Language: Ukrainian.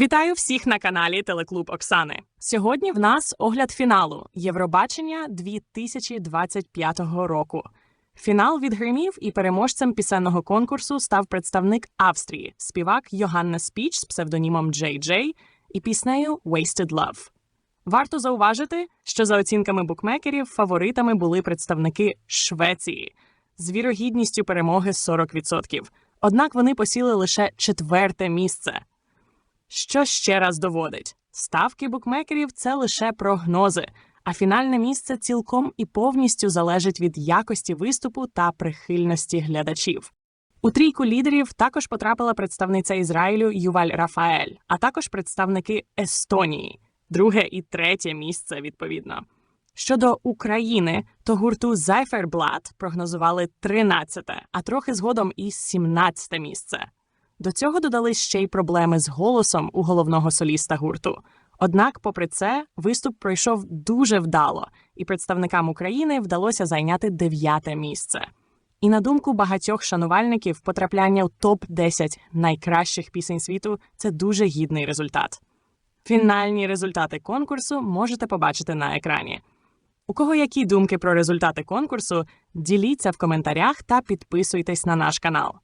Вітаю всіх на каналі Телеклуб Оксани. Сьогодні в нас огляд фіналу Євробачення 2025 року. Фінал відгримів і переможцем пісенного конкурсу став представник Австрії, співак Йоганна Спіч з псевдонімом Джей Джей і піснею Wasted Love. Варто зауважити, що за оцінками букмекерів фаворитами були представники Швеції з вірогідністю перемоги 40%. Однак вони посіли лише четверте місце. Що ще раз доводить: ставки букмекерів це лише прогнози, а фінальне місце цілком і повністю залежить від якості виступу та прихильності глядачів. У трійку лідерів також потрапила представниця Ізраїлю Юваль Рафаель, а також представники Естонії, друге і третє місце відповідно. Щодо України, то гурту Зайферблат прогнозували 13-те, а трохи згодом і 17-те місце. До цього додались ще й проблеми з голосом у головного соліста гурту. Однак, попри це, виступ пройшов дуже вдало, і представникам України вдалося зайняти дев'яте місце. І на думку багатьох шанувальників, потрапляння в топ 10 найкращих пісень світу це дуже гідний результат. Фінальні результати конкурсу можете побачити на екрані. У кого які думки про результати конкурсу, діліться в коментарях та підписуйтесь на наш канал.